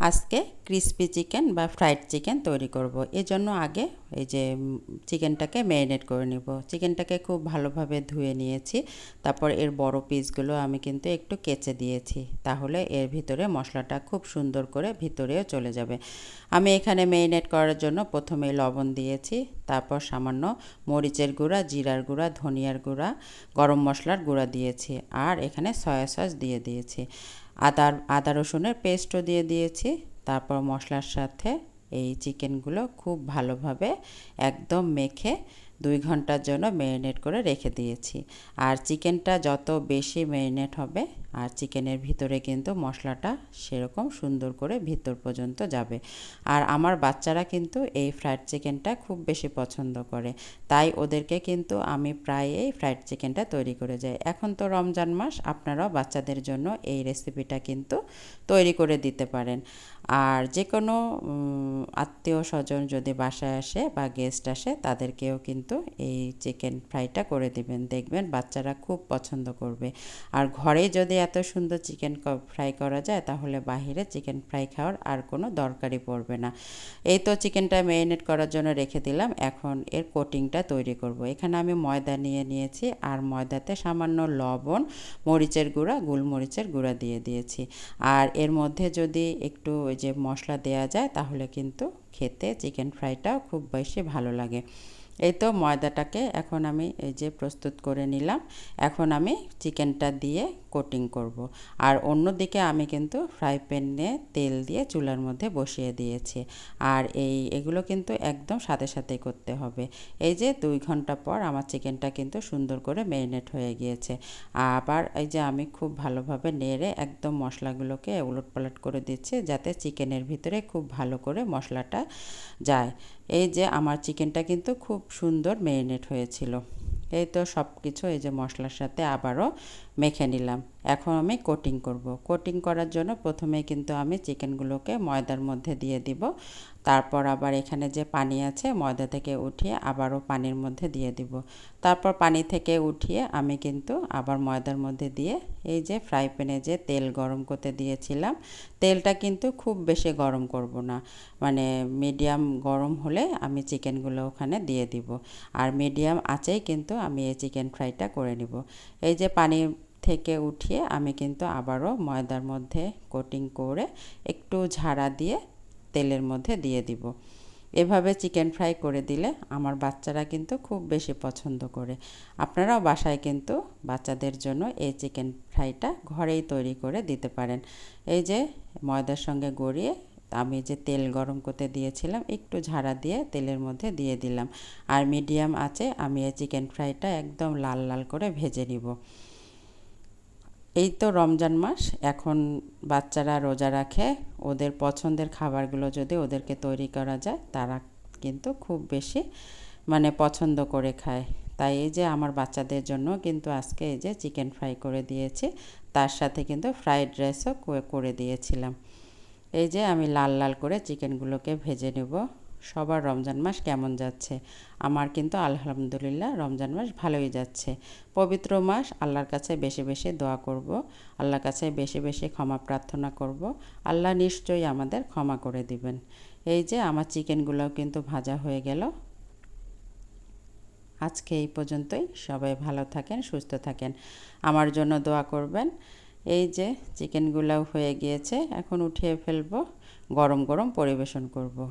আজকে crispy chicken বা fried chicken তৈরি করব। এজন্য আগে এই যে চিকেনটাকে ম্যারিনেট করে নেব। চিকেনটাকে খুব ভালোভাবে ধুয়ে নিয়েছি। তারপর এর বড় পিসগুলো আমি কিন্তু একটু কেচে দিয়েছি। তাহলে এর ভিতরে মশলাটা খুব সুন্দর করে ভিতরেও চলে যাবে। আমি এখানে ম্যারিনেট করার জন্য প্রথমে লবণ দিয়েছি। তারপর সামান্য মরিচের গুঁড়া, জিরার গুঁড়া, ধনিয়ার গুঁড়া, গরম মশলার গুঁড়া দিয়েছি। আর এখানে সয়া সস দিয়ে দিয়েছি। আদার আদা রসুনের পেস্টও দিয়ে দিয়েছি। তারপর মশলার সাথে এই চিকেনগুলো খুব ভালোভাবে একদম মেখে দুই ঘণ্টার জন্য ম্যারিনেট করে রেখে দিয়েছি। আর চিকেনটা যত বেশি ম্যারিনেট হবে, আর চিকেনের ভিতরে কিন্তু মশলাটা সেরকম সুন্দর করে ভিতর পর্যন্ত যাবে। আর আমার বাচ্চারা কিন্তু এই ফ্রাইড চিকেনটা খুব বেশি পছন্দ করে। তাই ওদেরকে কিন্তু আমি প্রায় এই ফ্রাইড চিকেনটা তৈরি করে যাই। এখন তো রমজান মাস, আপনারাও বাচ্চাদের জন্য এই রেসিপিটা কিন্তু তৈরি করে দিতে পারেন। আর যে কোনো আত্মীয় স্বজন যদি বাসায় আসে বা গেস্ট আসে, তাদেরকেও কিন্তু এই চিকেন ফ্রাইটা করে দিবেন। দেখবেন বাচ্চারা খুব পছন্দ করবে। আর ঘরে যদি এত সুন্দর চিকেন ফ্রাই করা যায়, তাহলে বাহিরে চিকেন ফ্রাই খাওয়ার আর কোনো দরকারই পড়বে না। এই তো চিকেনটা ম্যারিনেট করার জন্য রেখে দিলাম। এখন এর কোটিংটা তৈরি করব। এখানে আমি ময়দা নিয়ে নিয়েছি, আর ময়দাতে সামান্য লবণ, মরিচের গুঁড়া, গোলমরিচের গুঁড়া দিয়ে দিয়েছি। আর এর মধ্যে যদি একটু যে মশলা দেয়া যায়, তাহলে কিন্তু খেতে চিকেন ফ্রাইটাও খুব বেশি ভালো লাগে। এই তো ময়দাটাকে এখন আমি এই যে প্রস্তুত করে নিলাম। এখন আমি চিকেনটা দিয়ে কোটিং করব। আর অন্যদিকে আমি কিন্তু ফ্রাই প্যানে তেল দিয়ে চুলার মধ্যে বসিয়ে দিয়েছি। আর এই, এগুলো কিন্তু একদম সাথে সাথে করতে হবে। এই যে দুই ঘণ্টা পর আমার চিকেনটা কিন্তু সুন্দর করে ম্যারিনেট হয়ে গিয়েছে। আবার এই যে আমি খুব ভালোভাবে নেড়ে একদম মশলাগুলোকে উলট পালট করে দিচ্ছি যাতে চিকেনের ভিতরে খুব ভালো করে মশলাটা যায়। এই যে আমার চিকেনটা কিন্তু খুব সুন্দর ম্যারিনেট হয়েছিল। এই তো সব কিছু এই যে মশলার সাথে আবারও মেখে নিলাম। এখন আমি কোটিং করব। কোটিং করার জন্য প্রথমে কিন্তু আমি চিকেনগুলোকে ময়দার মধ্যে দিয়ে দিব। তারপর আবার এখানে যে পানি আছে ময়দা থেকে উঠিয়ে আবারও পানির মধ্যে দিয়ে দিব। তারপর পানি থেকে উঠিয়ে আমি কিন্তু আবার ময়দার মধ্যে দিয়ে এই যে ফ্রাই প্যানে যে তেল গরম করতে দিয়েছিলাম, তেলটা কিন্তু খুব বেশি গরম করব না। মানে মিডিয়াম গরম হলে আমি চিকেনগুলো ওখানে দিয়ে দিব। আর মিডিয়াম আছেই কিন্তু আমি এই চিকেন ফ্রাইটা করে নিব। এই যে পানি থেকে উঠিয়ে আমি কিন্তু আবারও ময়দার মধ্যে কোটিং করে একটু ঝাড়া দিয়ে তেলের মধ্যে দিয়ে দিব। এভাবে চিকেন ফ্রাই করে দিলে আমার বাচ্চারা কিন্তু খুব বেশি পছন্দ করে। আপনারাও বাসায় কিন্তু বাচ্চাদের জন্য এই চিকেন ফ্রাইটা ঘরেই তৈরি করে দিতে পারেন। এই যে ময়দার সঙ্গে গড়িয়ে আমি যে তেল গরম করতে দিয়েছিলাম, একটু ঝাড়া দিয়ে তেলের মধ্যে দিয়ে দিলাম। আর মিডিয়াম আছে আমি এই চিকেন ফ্রাইটা একদম লাল লাল করে ভেজে নিব। এই তো রমজান মাস, এখন বাচ্চারা রোজা রাখে, ওদের পছন্দের খাবারগুলো যদি ওদেরকে তৈরি করা যায়, তারা কিন্তু খুব বেশি মানে পছন্দ করে খায়। তাই এই যে আমার বাচ্চাদের জন্য কিন্তু আজকে এই যে চিকেন ফ্রাই করে দিয়েছি, তার সাথে কিন্তু ফ্রাইড রাইসও করে দিয়েছিলাম। এই যে আমি লাল লাল করে চিকেনগুলোকে ভেজে নেব। সবার রমজান মাস কেমন যাচ্ছে? আমার কিন্তু আলহামদুলিল্লাহ রমজান মাস ভালোই যাচ্ছে। পবিত্র মাস, আল্লাহর কাছে বেশি বেশি দোয়া করব, আল্লাহর কাছে বেশি বেশি ক্ষমা প্রার্থনা করব, আল্লাহ নিশ্চয়ই আমাদের ক্ষমা করে দিবেন। এই যে আমার চিকেনগুলোও কিন্তু ভাজা হয়ে গেল। আজকে এই পর্যন্তই। সবাই ভালো থাকেন, সুস্থ থাকেন। আমার জন্য দোয়া করবেন। এই যে চিকেনগুলোও হয়ে গিয়েছে, এখন উঠিয়ে ফেলব, গরম গরম পরিবেশন করব।